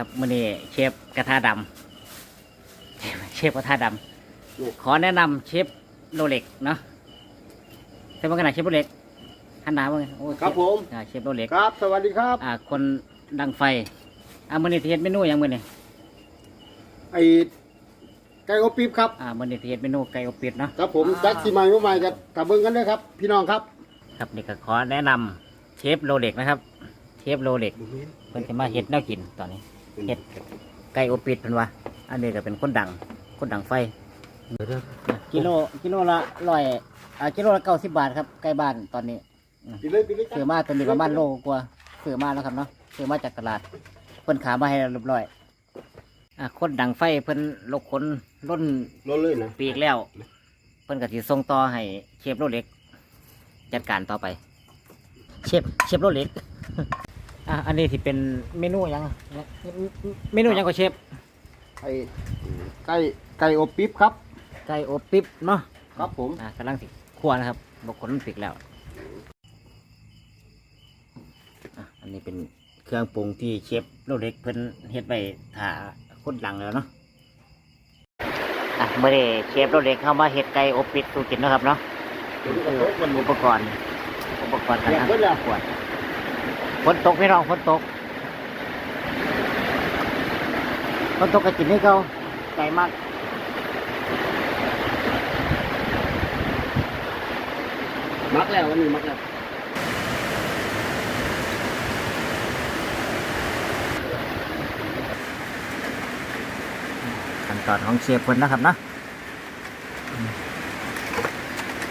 ครับมื่อนี้เชฟกระทะดำเชฟกระทะดำขอแนะนำเชฟโรเล็กเนาะใช่ไหมกันนะเชฟโรเล็กหันหน้าว่าไงโอ้ครับผมอ่าเชฟโรเล็กครับ สวัสดีครับอ่าคนดังไฟอ่ามื่อนี้ที่เฮ็ดเมนูหยังมื่อนี้ไอ้ไก่อบปี๊บครับอ่ามื่อนี้ที่เฮ็ดเมนูไก่อบปิดเนาะครับผมอ่าจัดสีใหม่เมื่อใหม่กับกับเบิ้งกันด้วยครับ พี่น้องครับ ครับนี่ก็ขอแนะนำเชฟโรเล็กนะครับ เชฟโรเล็กเพิ่นจะมาเฮ็ดแนวกินตอนนี้ เฮ็ดไก่อบปิดเพิ่นว่าอันนี้ก็เป็นคนดังคนดังไฟ กิโลกิโลละร้อยอ่ากิโลละเก้าสิบบาทครับใกล้บ้านตอนนี้ปิดเลยปิดเลยซื้อมาตัวนี้ประมาณโลกว่าซื้อมาแล้วครับเนาะซื้อมาจากตลาดเพิ่นขามาให้เรียบร้อยอ่าคนดังไฟเพิ่นลกคนล้นรถเลยนะปีกแล้ว เพิ่นก็สิส่งต่อให้เชฟโรเล็ก จัดการต่อไป เชฟเชฟโรเล็ก อะอันนี้ที่เป็นเมนูหยังเมนูหยังก็เชฟไอ้ไก่ไก่อบปี๊บครับ ไก่อบปิ๊บเนาะครับผม อ่ากำลังสิคั่วนะครับบกคนมันปิกแล้วอะอันนี้เป็นเครื่องปรุงที่เชฟโรเล็กเพิ่นเฮ็ดไปถ่าคนดังแล้วเนาะอะเมื่อได้เชฟโรเล็กเข้ามาเฮ็ดไก่อบปิดสู่กินเนาะครับเนาะคืออุปกรณ์อุปกรณ์การอยากทำเบิ้งแล้วขวด ฝนตกพี่น้องฝนตกฝนตกก็กินให้เขาไก่มากมักแล้ววันนี้มักแล้วขั้นตอนของเชฟเพิ่นนะครับเนาะอืม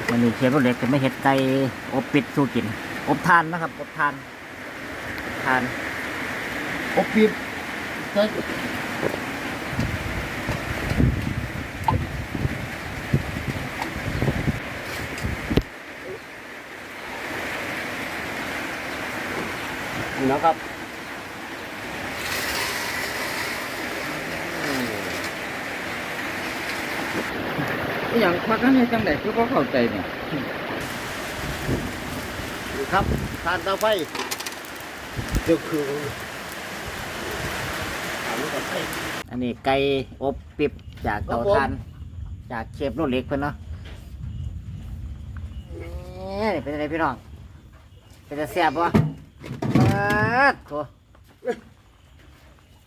วันนี้เชฟรถเล็กจะไม่เห็ดไก่อบปิดสู้กิน อบทานนะครับ อบทานทานอบปี๊บไก่นี่นะครับอหย่างพักนั้นเนี่ยจังไดคือบ่เข้าใจเนี่ยนี่ครับทานเตาไฟเดี๋ยวคือทานเตาไฟอันนี้ไก่อบปิบจากเตาครับผมทาน จากเชฟรถเล็กเพิ่นเนาะนี่เป็นอะไรพี่น้อง เป็นจะแซ่บปะมาดโถ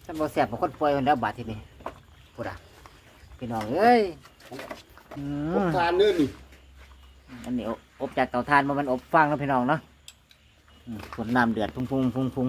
ฉันบ่แซ่บเป็นคนป่วยคนเดียวบาดทีนี้พูดอะพี่น้องเอ้ยอืผมมทานเนื้อนี่อันนี้อบอบจากเตาถ่านมามันอบฟางแล้วพี่น้องเนาะ ขวนน้ำเดือดพุ่งพุ่งพุ่งพุ่ง